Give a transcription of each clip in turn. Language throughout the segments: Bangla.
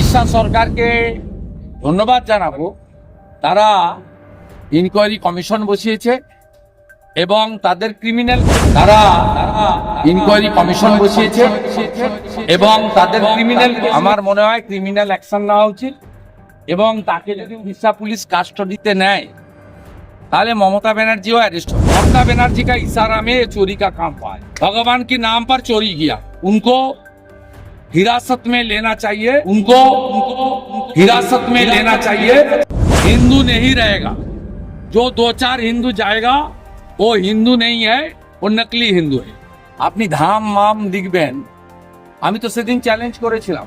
উড়িষ্যা সরকারকে ধন্যবাদ জানাবো তারা ইনকোয়ারি কমিশন বসিয়েছে এবং তাদের ক্রিমিনাল তারা ইনকোয়ারি কমিশন বসিয়েছে এবং তাদের ক্রিমিনাল আমার মনে হয় ক্রিমিনাল অ্যাকশন নেওয়া উচিত এবং তাকে যদি উড়িষ্যা পুলিশ কাস্টডিতে নেয় ताले ममता बनर्जी और अरेस्ट हो ममता बनर्जी का इशारा में ये चोरी का काम हुआ है भगवान के नाम पर चोरी किया उनको हिरासत में लेना चाहिए उनको उनको हिरासत में लेना चाहिए हिंदू नहीं रहेगा जो दो चार हिंदू जाएगा वो हिंदू नहीं है वो नकली हिंदू है আপনি ধাম মাম লিখবেন আমি তো সেদিন চ্যালেঞ্জ করেছিলাম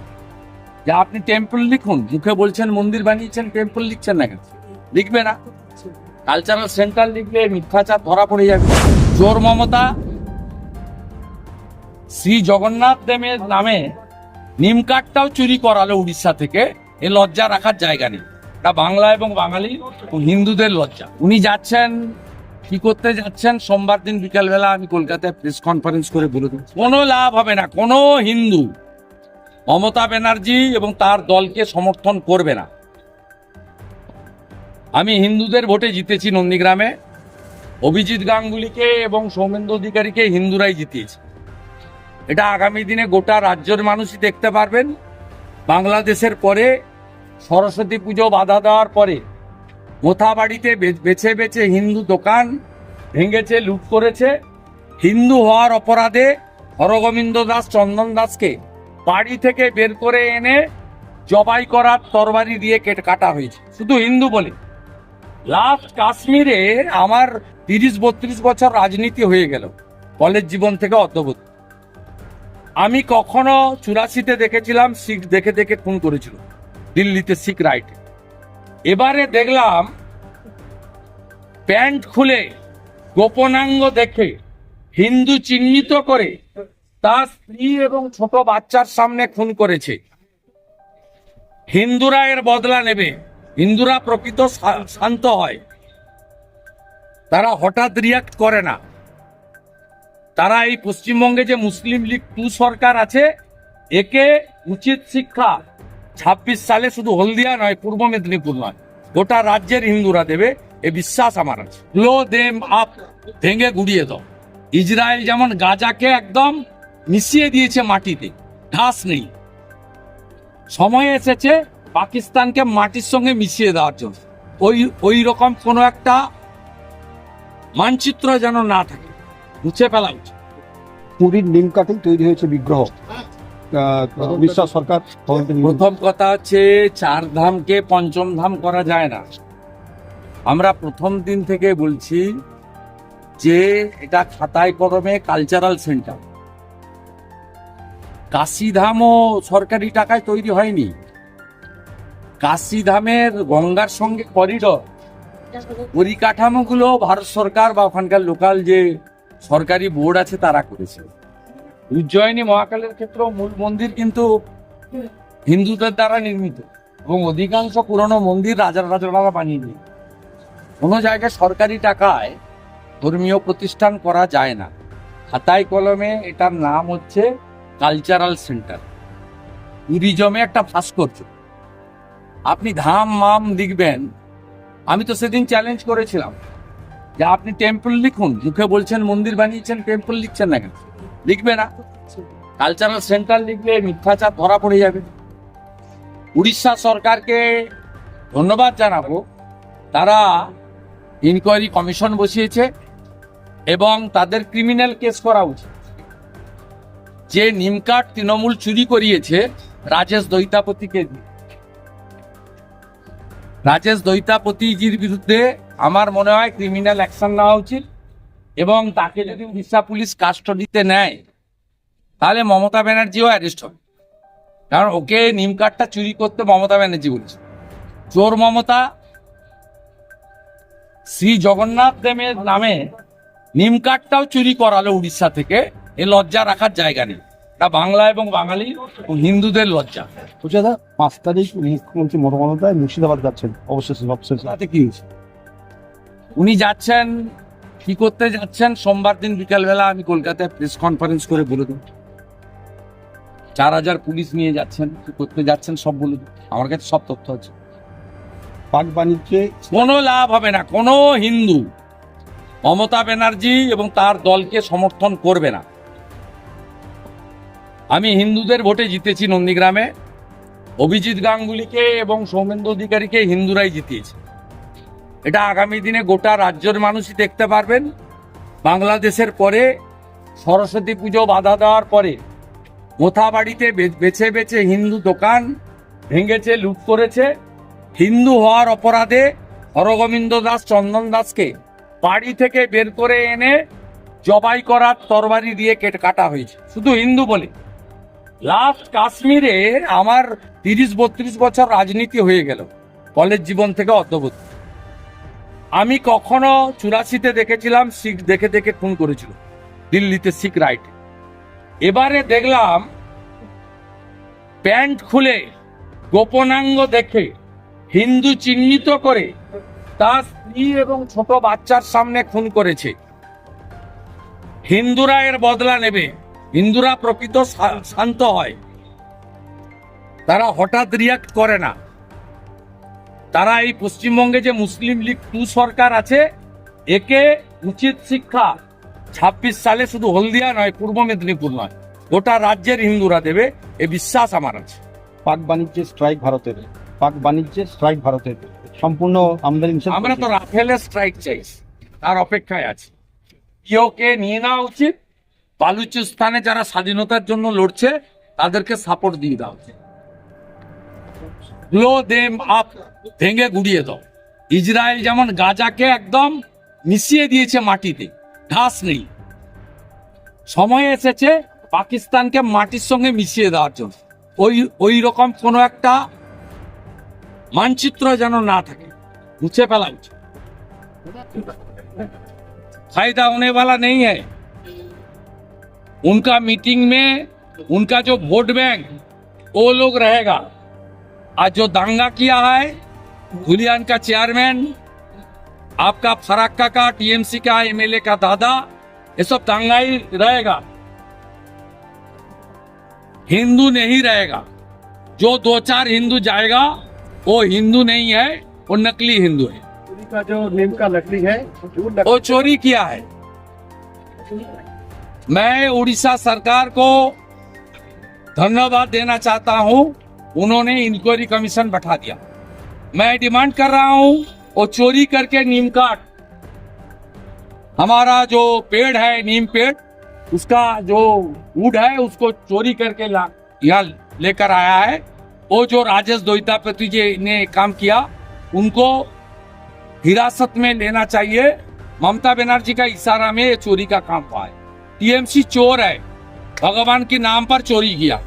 যে আপনি টেম্পল লিখুন মুখে বলছেন মন্দির বানিয়েছেন টেম্পল লিখছেন না কেন লিখবে না কালচারাল সেন্টার লিখলে মিথ্যাচার ধরা পড়ে যাবে চোর মমতা শ্রী জগন্নাথ দেবের নামে নিম কাঠটাও চুরি করালো উড়িষ্যা থেকে। এ লজ্জা রাখার জায়গা নেই। এটা বাংলা এবং বাঙালি হিন্দুদের লজ্জা। উনি যাচ্ছেন, কি করতে যাচ্ছেন, সোমবার দিন বিকালবেলা আমি কলকাতায় প্রেস কনফারেন্স করে বলে দেবো। কোনো লাভ হবে না, কোনো হিন্দু মমতা ব্যানার্জি এবং তার দলকে সমর্থন করবে না। আমি হিন্দুদের ভোটে জিতেছি নন্দীগ্রামে। অভিজিৎ গাঙ্গুলিকে এবং সৌমেন্দ্র অধিকারীকে হিন্দুরাই জিতিয়েছে। এটা আগামী দিনে গোটা রাজ্যের মানুষই দেখতে পারবেন। বাংলাদেশের পরে সরস্বতী পুজো বাধা দেওয়ার পরে মোথাবাড়িতে বেছে বেছে হিন্দু দোকান ভেঙেছে, লুট করেছে। হিন্দু হওয়ার অপরাধে হরগোবিন্দ দাস, চন্দন দাসকে বাড়ি থেকে বের করে এনে জবাই করার তরবারি দিয়ে কেটে কাটা হয়েছে। শুধু হিন্দু বলে। লাস্ট কাশ্মীরে আমার তিরিশ বত্রিশ বছর রাজনীতি হয়ে গেল। কলেজ জীবন থেকে অদ্যবধি। আমি কখনো চুরাশিতে দেখেছিলাম, শিখ দেখে দেখে খুন করেছিল, দিল্লিতে শিখ রাইট এবারে দেখলাম, প্যান্ট খুলে, গোপনাঙ্গ দেখে, হিন্দু চিহ্নিত করে, তার স্ত্রী এবং ছোট বাচ্চার সামনে খুন করেছে। হিন্দুরা এর বদলা নেবে, হিন্দুরা প্রকৃত শান্ত হয়। তারা হঠাৎ রিয়াক্ট করে না। তারা এই পশ্চিমবঙ্গে যে মুসলিম লীগ টু সরকার আছে, একে উচিত শিক্ষা। ছাব্বিশ সালে শুধু হলদিয়া নয়, পূর্ব মেদিনীপুর নয়, গোটা রাজ্যের হিন্দুরা দেবে, এ বিশ্বাস আমার আছে। লো, দেম, আপ, ভেঙে গুড়িয়ে দাও। ইসরায়েল যেমন গাজাকে একদম মিশিয়ে দিয়েছে মাটিতে ঘাস নেই। সময় এসেছে পাকিস্তানকে মাটির সঙ্গে মিশিয়ে দেওয়ার জন্য। ওই ওই রকম কোনো একটা মানচিত্র যেন না থাকে। মুছে ফেলা উচিত। পুরীর নিম কাঠেই তৈরি হয়েছে বিগ্রহ। আহ, উড়িষ্যা সরকার প্রথম কথা হচ্ছে চার ধামকে পঞ্চম ধাম করা যায় না। আমরা প্রথম দিন থেকে বলছি যে এটা খাতায় কলমে কালচারাল সেন্টার কাশিধামও সরকারি টাকায় তৈরি হয়নি। কাশিধামের গঙ্গার সঙ্গে করিডর পরিকাঠামোগুলো ভারত সরকার বা ওখানকার লোকাল যে সরকারি বোর্ড আছে, তারা করেছে। উজ্জয়িনী মহাকালের ক্ষেত্রেও মূল মন্দির কিন্তু হিন্দুদের দ্বারা নির্মিত এবং অধিকাংশ পুরনো মন্দির রাজার রাজারা বানিয়ে দিয়ে কোনো জায়গায় সরকারি টাকায় ধর্মীয় প্রতিষ্ঠান করা যায় না। খাতায় কলমে এটার নাম হচ্ছে কালচারাল সেন্টার। ট্যুরিজমে একটা ভাস্কর্য। আপনি ধাম মাম লিখবেন আমি তো সেদিন চ্যালেঞ্জ করেছিলাম। যে আপনি টেম্পল লিখুন, মুখে বলছেন মন্দির বানিয়েছেন টেম্পল লিখছেন না কেন? লিখবে না। কালচারাল সেন্টার লিখলে মিথ্যাচার ধরা পড়ে যাবে। উড়িষ্যা সরকারকে ধন্যবাদ জানাব। তারা ইনকোয়ারি কমিশন বসিয়েছে এবং তাদের ক্রিমিনাল কেস করা উচিত। যে নিমকাট তৃণমূল চুরি করিয়েছে রাজেশ দৈতাপতিকে রাজেশ দৈতাপতিজির বিরুদ্ধে আমার মনে হয় ক্রিমিনাল অ্যাকশন নেওয়া উচিত এবং তাকে যদি উড়িষ্যা পুলিশ কাস্টডিতে নেয় তাহলে মমতা ব্যানার্জিও অ্যারেস্ট হবে। কারণ ওকে নিম কার্ডটা চুরি করতে মমতা ব্যানার্জি বলেছে। চোর মমতা শ্রী জগন্নাথ দেবের নামে নিম কার্ডটাও চুরি করালো উড়িষ্যা থেকে। এ লজ্জা রাখার জায়গা নেই। এটা বাংলা এবং বাঙালি ও হিন্দুদের লজ্জা। দাদা পাঁচ তারিখ মুখ্যমন্ত্রী মমতা মুর্শিদাবাদ যাচ্ছেন। অবশেষে তাতে কি হয়েছে? উনি যাচ্ছেন কি করতে যাচ্ছেন সোমবার দিন বিকালবেলা আমি কলকাতায় প্রেস কনফারেন্স করে বলে দেবো। চার হাজার পুলিশ নিয়ে যাচ্ছেন কি করতে যাচ্ছেন সব বলে দিন। আমার কাছে সব তথ্য আছে। পাক বাণিজ্যে কোনো লাভ হবে না কোনো হিন্দু মমতা ব্যানার্জি এবং তার দলকে সমর্থন করবে না। আমি হিন্দুদের ভোটে জিতেছি নন্দীগ্রামে। অভিজিৎ গাঙ্গুলিকে এবং সৌমেন্দ্র অধিকারীকে হিন্দুরাই জিতিয়েছে। এটা আগামী দিনে গোটা রাজ্যের মানুষই দেখতে পারবেন। বাংলাদেশের পরে সরস্বতী পুজো বাধা দেওয়ার পরে মোথাবাড়িতে বেছে বেছে হিন্দু দোকান ভেঙেছে, লুট করেছে। হিন্দু হওয়ার অপরাধে হরগোবিন্দ দাস, চন্দন দাসকে বাড়ি থেকে বের করে এনে জবাই করার তরবারি দিয়ে কেটে কাটা হয়েছে। শুধু হিন্দু বলে। লাস্ট কাশ্মীরে আমার তিরিশ বত্রিশ বছর রাজনীতি হয়ে গেল। কলেজ জীবন থেকে অদ্যবধি। আমি কখনো চুরাশিতে দেখেছিলাম, শিখ দেখে দেখে খুন করেছিল। দিল্লিতে শিখ রাইট। এবারে দেখলাম, প্যান্ট খুলে, গোপনাঙ্গ দেখে, হিন্দু চিহ্নিত করে, তার স্ত্রী এবং ছোট বাচ্চার সামনে খুন করেছে। হিন্দুরা এর বদলা নেবে। হিন্দুরা প্রকৃত শান্ত হয়। তারা হঠাৎ রিয়াক্ট করে না। তারা এই পশ্চিমবঙ্গে যে মুসলিম লীগ টু সরকার আছে একে উচিত শিক্ষা। ছাব্বিশ সালে শুধু হলদিয়া নয় পূর্ব মেদিনীপুর নয় গোটা রাজ্যের হিন্দুরা দেবে এ বিশ্বাস আমার আছে। পাক বাণিজ্যে স্ট্রাইক ভারতের পাক বাণিজ্যে স্ট্রাইক ভারতের। সম্পূর্ণ আমদানি আমরা তো। রাফেলের স্ট্রাইক চাইছি তার অপেক্ষায় আছি। ইওকে নিয়ে নেওয়া উচিত বালুচিস্তানে যারা স্বাধীনতার জন্য লড়ছে তাদেরকে সাপোর্ট দিয়ে দেওয়া উচিত। ব্লো দেম আপ ভেঙে গুড়িয়ে দাও ইসরায়েল যেমন গাজাকে একদম মিশিয়ে দিয়েছে মাটিতে ঘাস নেই সময় এসেছে পাকিস্তানকে মাটির সঙ্গে মিশিয়ে দেওয়ার জন্য ওই ওই রকম কোনো একটা মানচিত্র যেন না থাকে मुझे फैला फायदा होने वाला नहीं है उनका मीटिंग में उनका जो वोट बैंक वो लोग रहेगा आज जो दंगा किया है धुलियान का चेयरमैन आपका फराक्का का टीएमसी का एमएलए का दादा ये सब दंगा ही रहेगा। हिंदू नहीं रहेगा। जो दो चार हिंदू जाएगा वो हिंदू नहीं है वो नकली हिंदू है। चोरी का जो नीम का लकड़ी है वो चोरी किया है। मैं उड़ीसा सरकार को धन्यवाद देना चाहता हूँ। उन्होंने इंक्वायरी कमीशन बैठा दिया। मैं डिमांड कर रहा हूँ वो चोरी करके नीम काट। हमारा जो पेड़ है, नीम पेड़, उसका जो वुड है, उसको चोरी करके यहाँ लेकर आया है। वो जो राजेश दोहितापति जी ने काम किया, उनको हिरासत में लेना चाहिए। ममता बनर्जी का इशारा में ये चोरी का काम हुआ है। टीएमसी चोर है। भगवान के नाम पर चोरी किया।